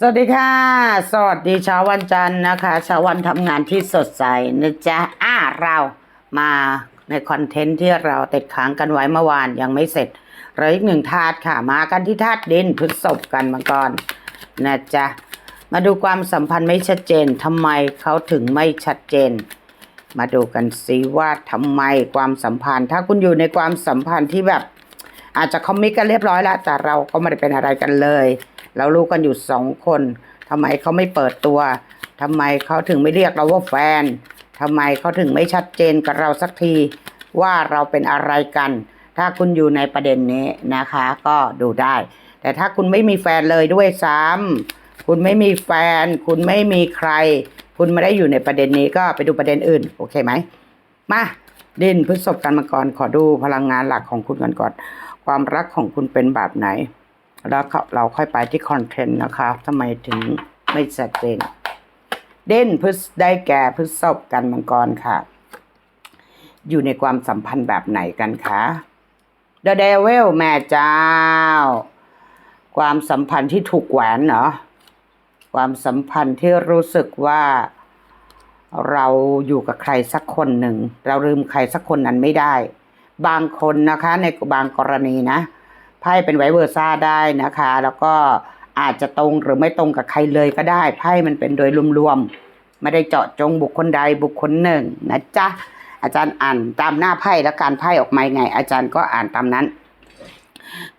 สวัสดีค่ะ สวัสดีเช้าวันจันทร์นะคะเช้าวันทำงานที่สดใสนะจ๊ะอ่าเรามาในคอนเทนต์ที่เราติดค้างกันไว้เมื่อวานยังไม่เสร็จเหลยอีกหนึ่งธาตุค่ะ มากันที่ธาตุดินพฤษภกันมาก่อนนะจ๊ะมาดูความสัมพันธ์ไม่ชัดเจนทำไมเขาถึงไม่ชัดเจน มาดูกันสิว่าทำไมความสัมพันธ์ ถ้าคุณอยู่ในความสัมพันธ์ที่แบบ อาจจะคอมมิตกันเรียบร้อยแล้วแต่เราก็ไม่ได้เป็นอะไรกันเลย เรารู้กันอยู่สองคนทำไมเขาไม่เปิดตัวทำไมเขาถึงไม่เรียกเราว่าแฟนทำไมเขาถึงไม่ชัดเจนกับเราสักทีว่าเราเป็นอะไรกัน ถ้าคุณอยู่ในประเด็นนี้นะคะ ก็ดูได้ แต่ถ้าคุณไม่มีแฟนเลยด้วยซ้ำคุณไม่มีแฟน คุณไม่มีใคร คุณไม่ได้อยู่ในประเด็นนี้ก็ไปดูประเด็นอื่น โอเคไหมมาดินพฤษภกันมาก่อนขอดูพลังงานหลักของคุณกันก่อน ความรักของคุณเป็นแบบไหน แล้วเราค่อยไปที่คอนเทนต์นะคะทำไมถึงไม่ชัดเจนเด่นพฤษได้แก่พฤษภกันมังกรค่ะ อยู่ในความสัมพันธ์แบบไหนกันคะ The Devil แม่เจ้า ความสัมพันธ์ที่ถูกแหวนเหรอ ความสัมพันธ์ที่รู้สึกว่าเราอยู่กับใครสักคนหนึ่ง เราลืมใครสักคนนั้นไม่ได้ บางคนนะคะในบางกรณีนะ ไพ่เป็นไวเวอร์ซ่าได้นะคะ แล้วก็อาจจะตรงหรือไม่ตรงกับใครเลยก็ได้ไพ่มันเป็นโดยรวมๆไม่ได้เจาะจงบุคคลใดบุคคลหนึ่งนะจ๊ะอาจารย์อ่านตามหน้าไพ่และการไพ่ออกมาไง อาจารย์ก็อ่านตามนั้น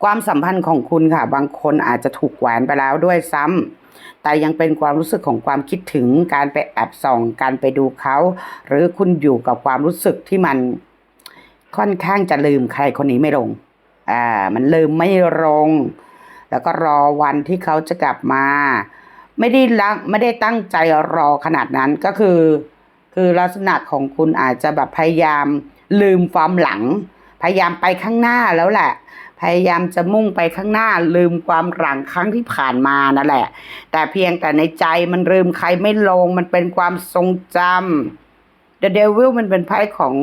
ความสัมพันธ์ของคุณค่ะ บางคนอาจจะถูกแหวนไปแล้วด้วยซ้ำแต่ยังเป็นความรู้สึกของความคิดถึงการไปแอบส่องการไปดูเขา หรือคุณอยู่กับความรู้สึกที่มันค่อนข้างจะลืมใครคนนี้ไม่ลง อ่ามันลืมไม่ลง แล้วก็รอวันที่เขาจะกลับมา ไม่ได้รักไม่ได้ตั้งใจรอขนาดนั้นก็คือ คือลักษณะของคุณอาจจะแบบพยายามลืมความหลัง พยายามไปข้างหน้าแล้วแหละ พยายามจะมุ่งไปข้างหน้าลืมความหลังครั้งที่ผ่านมานั่นแหละ แต่เพียงแต่ในใจมันลืมใครไม่ลง มันเป็นความทรงจำ The Devil มันเป็นไพ่ของ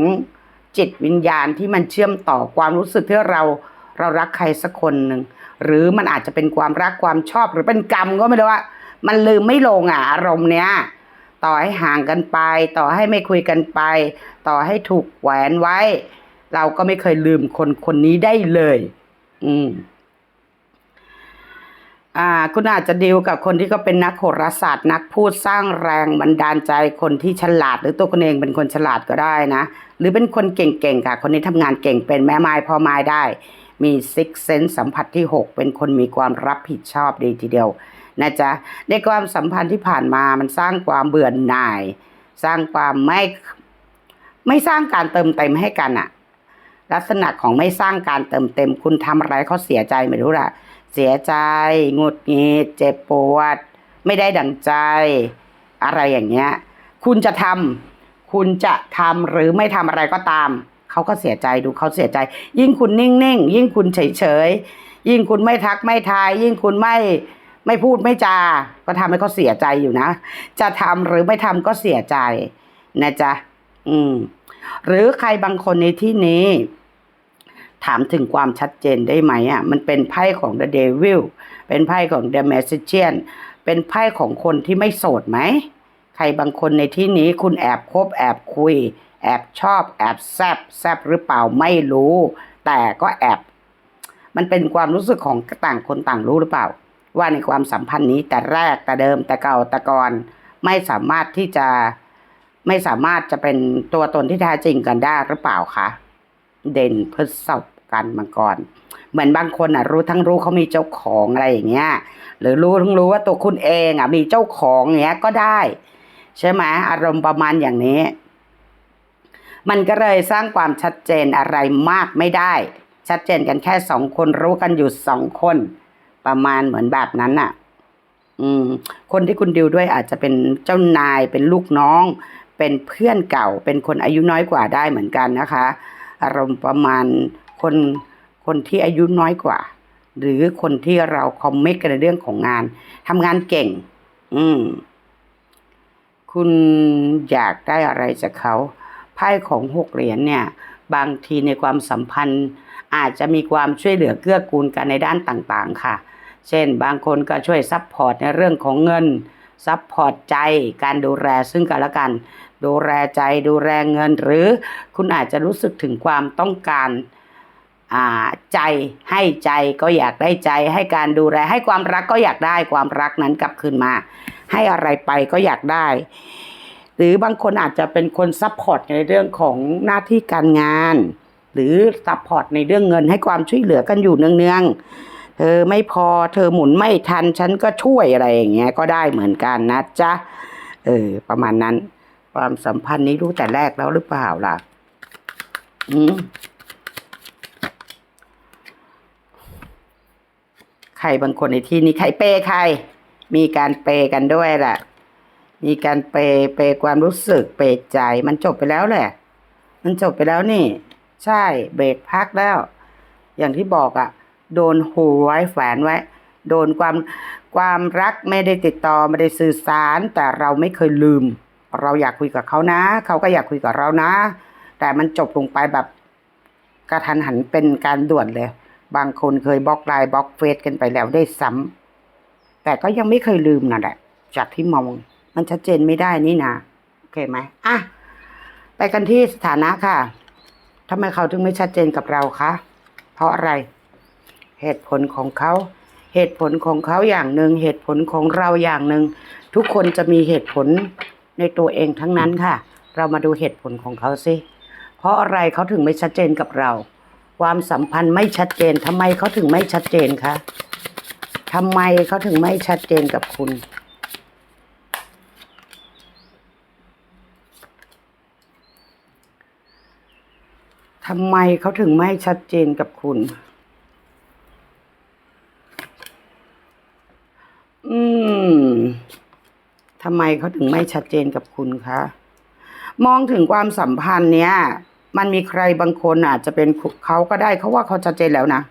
จิตวิญญาณที่มันเชื่อมต่อความรู้สึกที่เรา เรารักใครสักคนหนึ่งหรือมันอาจจะเป็นความรักความชอบหรือเป็นกรรมก็ไม่รู้ว่า มันลืมไม่ลงอะอารมณ์เนี้ยต่อให้ห่างกันไป ต่อให้ไม่คุยกันไป ต่อให้ถูกแหวนไว้ เราก็ไม่เคยลืมคนคนนี้ได้เลย อืมอ่าคุณอาจจะดีลกับคนที่ก็เป็นนักโหราศาสตร์ นักพูดสร้างแรงบันดาลใจคนที่ฉลาด หรือตัวคุณเองเป็นคนฉลาดก็ได้นะ หรือเป็นคนเก่งๆค่ะ คนนี้ทำงานเก่งเป็นแม่ไม้พ่อไม้ได้ มีซิกเซนสัมผัสที่ 6 เป็นคนมีความรับผิดชอบดีทีเดียวนะจ๊ะในความสัมพันธ์ที่ผ่านมามันสร้างความเบื่อหน่าย สร้างความไม่ไม่สร้างการเติมเต็มให้กันอะลักษณะของไม่สร้างการเติมเต็ม คุณทำอะไรเขาเสียใจไม่รู้ล่ะเสียใจงุดงิดเจ็บปวด ไม่ได้ดังใจ อะไรอย่างเงี้ย คุณจะทำคุณจะทำหรือไม่ทำอะไรก็ตาม เขาก็เสียใจดูเขาเสียใจ ยิ่งคุณนิ่งๆยิ่งคุณเฉยๆยิ่งคุณไม่ทักไม่ทาย ยิ่งคุณไม่ไม่พูดไม่จา ก็ทำให้เขาเสียใจอยู่นะ จะทำหรือไม่ทำก็เสียใจนะจ๊ะอืม หรือใครบางคนในที่นี้ ถามถึงความชัดเจนได้ไหมอะ มันเป็นไพ่ของ The Devil เป็นไพ่ของ The Magician เป็นไพ่ของคนที่ไม่โสดไหม ใครบางคนในที่นี้คุณแอบคบแอบคุย แอบชอบ แอบแซบแซบหรือเปล่าไม่รู้ แต่ก็แอบ มันเป็นความรู้สึกของต่างคนต่างรู้หรือเปล่า ว่าในความสัมพันธ์นี้แต่แรกแต่เดิมแต่เก่าแต่ก่อนไม่สามารถที่จะไม่สามารถจะเป็นตัวตนที่แท้จริงกันได้หรือเปล่าคะเด่นพฤษภกันมาก่อนเหมือนบางคนอะ รู้ทั้งรู้เขามีเจ้าของอะไรอย่างเงี้ย หรือรู้ทั้งรู้ว่าตัวคุณเองอะมีเจ้าของเงี้ยก็ได้ ใช่ไหมอารมณ์ประมาณอย่างนี้ มันก็เลยสร้างความชัดเจนอะไรมากไม่ได้ ชัดเจนกันแค่สองคนรู้กันอยู่สองคน ประมาณเหมือนแบบนั้นน่ะ อืม คนที่คุณดิวด้วยอาจจะเป็นเจ้านายเป็นลูกน้อง เป็นเพื่อนเก่า เป็นคนอายุน้อยกว่าได้เหมือนกันนะคะ อารมณ์ประมาณคนคนที่อายุน้อยกว่า หรือคนที่เราคอมเมนต์กันในเรื่องของงานทำงานเก่ง อืม คุณอยากได้อะไรจากเขาไพ่ของหกเหรียญเนี่ยบางทีในความสัมพันธ์ อาจจะมีความช่วยเหลือเกื้อกูลกันในด้านต่างๆค่ะ เช่น บางคนก็ช่วยซัพพอร์ตในเรื่องของเงินซัพพอร์ตใจการดูแลซึ่งกันและกัน ดูแลใจดูแลเงิน หรือคุณอาจจะรู้สึกถึงความต้องการใจให้ใจก็อยากได้ใจ ให้การดูแลให้ความรักก็อยากได้ความรักนั้นกลับคืนมา ให้อะไรไปก็อยากได้ หรือบางคนอาจจะเป็นคนซัพพอร์ตในเรื่องของหน้าที่การงาน หรือซัพพอร์ตในเรื่องเงินให้ความช่วยเหลือกันอยู่เนืองๆเธอไม่พอเธอหมุนไม่ทันฉันก็ช่วยอะไรอย่างเงี้ยก็ได้เหมือนกันนะจ๊ะเออประมาณนั้น ความสัมพันธ์นี้รู้แต่แรกแล้วหรือเปล่าล่ะอืมใครบางคนในที่นี้ใครเปย์ใคร มีการเปย์กันด้วยแหละมีการเปย์เปย์ความรู้สึกเปย์ใจ มันจบไปแล้วแหละ มันจบไปแล้วนี่ ใช่เบรกพักแล้ว อย่างที่บอกอะ่ะ โดนหูไว้แฝนไว้ โดนความความรักไม่ได้ติดต่อไม่ได้สื่อสาร แต่เราไม่เคยลืม เราอยากคุยกับเขานะ เขาก็อยากคุยกับเรานะ แต่มันจบลงไปแบบกระทันหันเป็นการด่วนเลย บางคนเคยบล็อกไลน์บล็อกเฟซกันไปแล้วได้ซ้ำ แต่ก็ยังไม่เคยลืมนั่นแหละจากที่มอง มันชัดเจนไม่ได้นี่นะโอเคไหมอะไปกันที่สถานะค่ะทำไมเขาถึงไม่ชัดเจนกับเราคะเพราะอะไร เหตุผลของเขา เหตุผลของเขาอย่างหนึ่งเหตุผลของเราอย่างหนึ่งทุกคนจะมีเหตุผลในตัวเองทั้งนั้นค่ะ เรามาดูเหตุผลของเขาสิเพราะอะไรเขาถึงไม่ชัดเจนกับเรา ความสัมพันธ์ไม่ชัดเจนทำไมเขาถึงไม่ชัดเจนคะ ทำไมเขาถึงไม่ชัดเจนกับคุณ ทำไมเขาถึงไม่ชัดเจนกับคุณ อืมทำไมเขาถึงไม่ชัดเจนกับคุณคะ มองถึงความสัมพันธ์เนี้ย มันมีใครบางคนอาจจะเป็นเขาก็ได้เขาว่าเขาชัดเจนแล้วนะ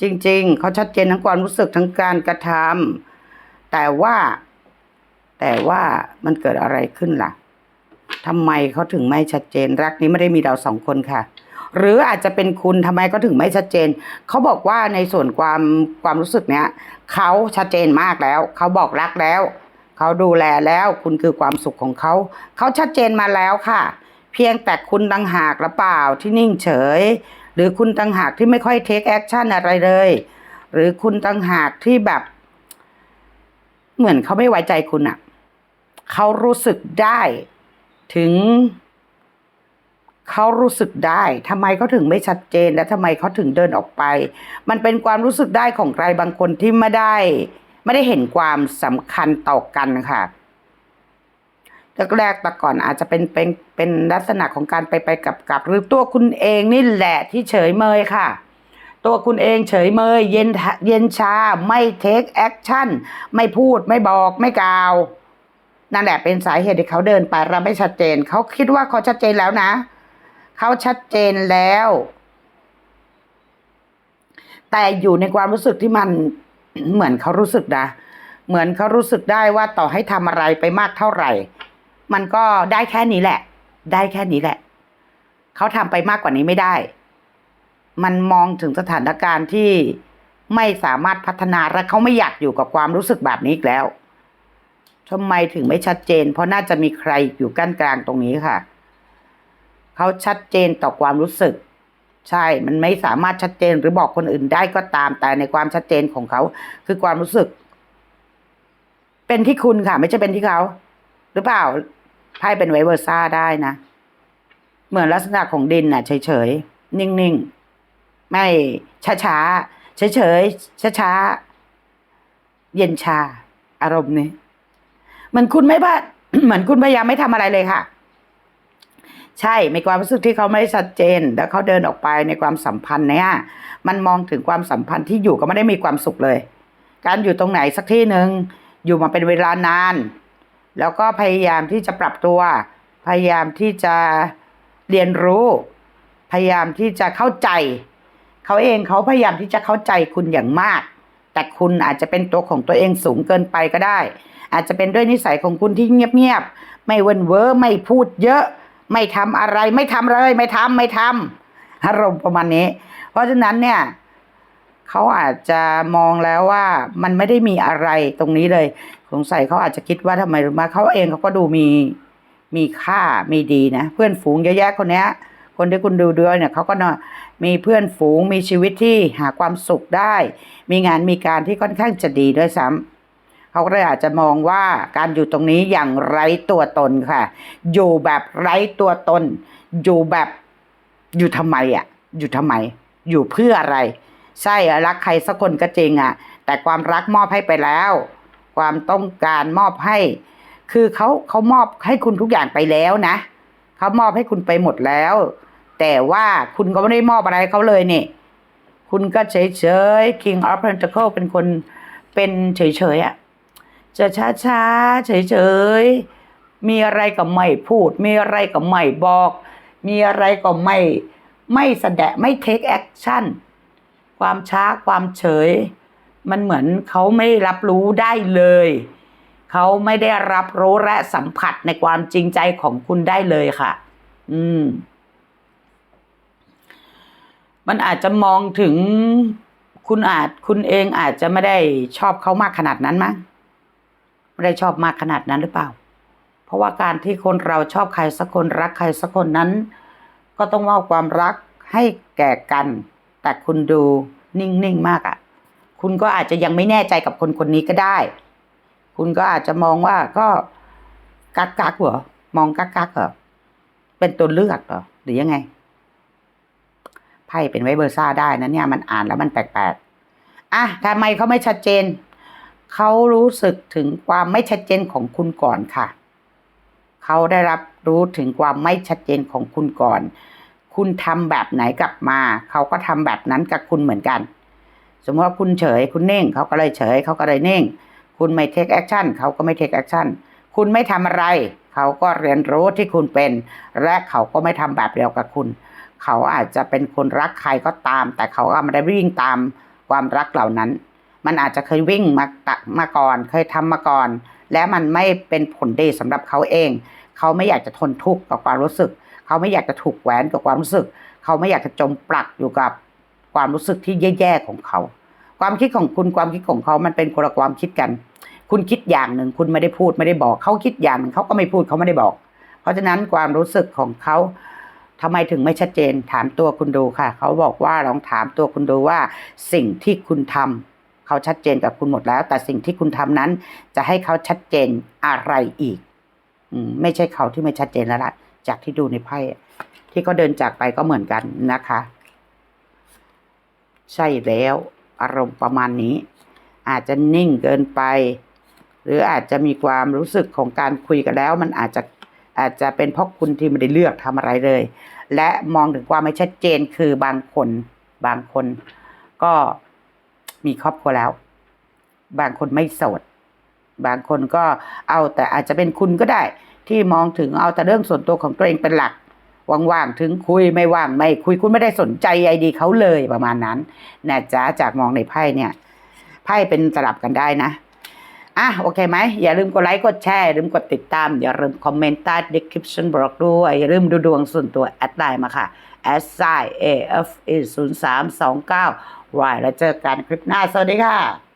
จริง ๆ เขาชัดเจนทั้งความรู้สึกทั้งการกระทำแต่ว่า แต่ว่ามันเกิดอะไรขึ้นล่ะทำไมเขาถึงไม่ชัดเจน รักนี้ไม่ได้มีเราสองคนค่ะ หรืออาจจะเป็นคุณทำไมเขาถึงไม่ชัดเจน เขาบอกว่าในส่วนความความรู้สึกเนี้ยเขาชัดเจนมากแล้ว เขาบอกรักแล้ว เขาดูแลแล้วคุณคือความสุขของเขา เขาชัดเจนมาแล้วค่ะ เพียงแต่คุณตังหากหรือเปล่าที่นิ่งเฉย หรือคุณตังหากที่ไม่ค่อยเทคแอคชั่นอะไรเลย หรือคุณตังหากที่แบบ เหมือนเขาไม่ไว้ใจคุณอะเขารู้สึกได้ถึง เขารู้สึกได้ทำไมเขาถึงไม่ชัดเจนและทำไมเขาถึงเดินออกไป มันเป็นความรู้สึกได้ของใครบางคนที่ไม่ได้ ไม่ได้เห็นความสำคัญต่อกันค่ะ แรกๆแต่ก่อนอาจจะเป็นเป็นเป็นลักษณะของการไปไปกับกับหรือตัวคุณเองนี่แหละที่เฉยเมยค่ะ ตัวคุณเองเฉยเมย เย็นเย็นชาไม่เทคแอคชั่นไม่พูดไม่บอกไม่กล่าวนั่นแหละเป็นสาเหตุที่เขาเดินไปเราไม่ชัดเจน เขาคิดว่าเขาชัดเจนแล้วนะ เขาชัดเจนแล้ว แต่อยู่ในความรู้สึกที่มันเหมือนเขารู้สึกนะ เหมือนเขารู้สึกได้ว่าต่อให้ทำอะไรไปมากเท่าไหร่ มันก็ได้แค่นี้แหละ ได้แค่นี้แหละ เขาทำไปมากกว่านี้ไม่ได้ มันมองถึงสถานการณ์ที่ไม่สามารถพัฒนาและเขาไม่อยากอยู่กับความรู้สึกแบบนี้อีกแล้วทำไมถึงไม่ชัดเจน เพราะน่าจะมีใครอยู่กั้นกลางตรงนี้ค่ะ เขาชัดเจนต่อความรู้สึก ใช่ มันไม่สามารถชัดเจนหรือบอกคนอื่นได้ก็ตาม แต่ในความชัดเจนของเขา คือความรู้สึก เป็นที่คุณค่ะ ไม่ใช่เป็นที่เขา หรือเปล่า ไพ่เป็นไวเวอร์ซ่าได้นะ เหมือนลักษณะของดินน่ะ เฉยๆ นิ่งๆ ไม่ช้าๆ เฉยๆ ช้าๆ เย็นชา อารมณ์นี้เหมือนคุณไม่บ้าเหมือนคุณพยายามไม่ทำอะไรเลยค่ะ ใช่ในความรู้สึกที่เขาไม่ชัดเจน แล้วเขาเดินออกไปในความสัมพันธ์เนี่ยมันมองถึงความสัมพันธ์ที่อยู่ก็ไม่ได้มีความสุขเลย การอยู่ตรงไหนสักที่หนึ่งอยู่มาเป็นเวลานาน แล้วก็พยายามที่จะปรับตัว พยายามที่จะเรียนรู้ พยายามที่จะเข้าใจ เขาเองเขาพยายามที่จะเข้าใจคุณอย่างมาก แต่คุณอาจจะเป็นตัวของตัวเองสูงเกินไปก็ได้ อาจจะเป็นด้วยนิสัยของคุณที่เงียบๆไม่เวินเวอร์ไม่พูดเยอะ ไม่ทำอะไรไม่ทำเลย ไม่ทำไม่ทำอารมณ์ประมาณนี้ เพราะฉะนั้นเนี่ย เขาอาจจะมองแล้วว่ามันไม่ได้มีอะไรตรงนี้เลย สงสัยเขาอาจจะคิดว่าทำไมรู้ไหมาเขาเองเขาก็ดูมีมีค่ามีดีนะ เพื่อนฝูงเยอะแยะคนนี้คนที่คุณดูด้วยเนี่ยเขาก็เนาะมีเพื่อนฝูงมีชีวิตที่หาความสุขได้ มีงานมีการที่ค่อนข้างจะดีด้วยซ้ำเขาก็เลยอาจจะมองว่าการอยู่ตรงนี้อย่างไร้ตัวตนค่ะ อยู่แบบไร้ตัวตน อยู่แบบอยู่ทำไมอะ อยู่ทำไม อยู่เพื่ออะไร ใช่รักใครสักคนก็จริงอะ แต่ความรักมอบให้ไปแล้ว ความต้องการมอบให้ คือเขาเขามอบให้คุณทุกอย่างไปแล้วนะเขามอบให้คุณไปหมดแล้ว แต่ว่าคุณก็ไม่ได้มอบอะไรเขาเลยเนี่ยคุณก็เฉยเฉย King of Pentacle เป็นคนเป็นเฉยเฉยอะจะช้าช้าเฉยเฉยมีอะไรก็ไม่พูด มีอะไรก็ไม่บอก มีอะไรก็ไม่ไม่แสดงไม่เท ความช้าความเฉย มันเหมือนเขาไม่รับรู้ได้เลย เขาไม่ได้รับรู้และสัมผัสในความจริงใจของคุณได้เลยค่ะ อืม มันอาจจะมองถึงคุณอาจคุณเองอาจจะไม่ได้ชอบเขามากขนาดนั้นมั้งไม่ได้ชอบมากขนาดนั้นหรือเปล่า เพราะว่าการที่คนเราชอบใครสักคนรักใครสักคนนั้น ก็ต้องมอบความรักให้แก่กัน แต่คุณดูนิ่งๆมากอะ่ะ คุณก็อาจจะยังไม่แน่ใจกับคนคนนี้ก็ได้ คุณก็อาจจะมองว่าก็กักกักเหรอมองกักกักเหรอเป็นตัวเลือกเหรอหรือยังไงไพ่เป็นไวเบอร์ซ่าได้นะเนี่ยมันอ่านแล้วมันแปลกๆอะทำไมเขาไม่ชัดเจนเขารู้สึกถึงความไม่ชัดเจนของคุณก่อนค่ะ เขาได้รับรู้ถึงความไม่ชัดเจนของคุณก่อน คุณทำแบบไหนกลับมาเขาก็ทำแบบนั้นกับคุณเหมือนกัน สมมติว่าคุณเฉยคุณเน่งเขาก็เลยเฉยเขาก็เลยเน่ง คุณไม่เทคแอคชั่นเขาก็ไม่เทคแอคชั่นคุณไม่ทำอะไร เขาก็เรียนรู้ที่คุณเป็น และเขาก็ไม่ทำแบบเดียวกับคุณ เขาอาจจะเป็นคนรักใครก็ตาม แต่เขาก็ไม่ได้วิ่งตามความรักเหล่านั้น มันอาจจะเคยวิ่งมาตะมาก่อน เคยทำมาก่อน และมันไม่เป็นผลดีสำหรับเขาเอง เขาไม่อยากจะทนทุกข์กับความรู้สึก เขาไม่อยากจะถูกแหวนกับความรู้สึก เขาไม่อยากจะจมปลักอยู่กับความรู้สึกที่แย่ๆของเขา ความคิดของคุณความคิดของเขามันเป็นคนละความคิดกัน คุณคิดอย่างหนึ่ง คุณไม่ได้พูดไม่ได้บอก เขาคิดอย่างหนึ่งเขาก็ไม่พูดเขาไม่ได้บอก เพราะฉะนั้นความรู้สึกของเขาทำไมถึงไม่ชัดเจนถามตัวคุณดูค่ะ เขาบอกว่าลองถามตัวคุณดูว่า สิ่งที่คุณทำเขาชัดเจนกับคุณหมดแล้ว แต่สิ่งที่คุณทำนั้น จะให้เขาชัดเจนอะไรอีกอืไม่ใช่เขาที่ไม่ชัดเจนแล้วล่ะ จากที่ดูในไพ่ที่เขาเดินจากไปก็เหมือนกันนะคะ ใช่แล้วอารมณ์ประมาณนี้ อาจจะนิ่งเกินไป หรืออาจจะมีความรู้สึกของการคุยกันแล้ว มันอาจจะอาจจะเป็นเพราะคุณที่ไม่ได้เลือกทำอะไรเลย และมองถึงความไม่ชัดเจนคือบางคน บางคนก็มีครอบครัวแล้ว บางคนไม่โสด บางคนก็เอาแต่อาจจะเป็นคุณก็ได้ ที่มองถึงเอาแต่เรื่องส่วนตัวของตัวเองเป็นหลักว่างๆถึงคุยไม่ว่างไม่คุยคุณไม่ได้สนใจไอดีเขาเลยประมาณนั้นนะจ๊ะจากมองในไพ่เนี่ย ไพ่เป็นสลับกันได้นะอะโอเคไหมอย่าลืมกดไลค์กดแชร์อย่าลืมกดติดตาม อย่าลืมคอมเมนต์ใต้ description บอกด้วย อย่าลืมดูดวงส่วนตัวแอดไลน์มาค่ะ s i a f e 0 3 2 9 y แล้วเจอกันคลิปหน้า สวัสดีค่ะ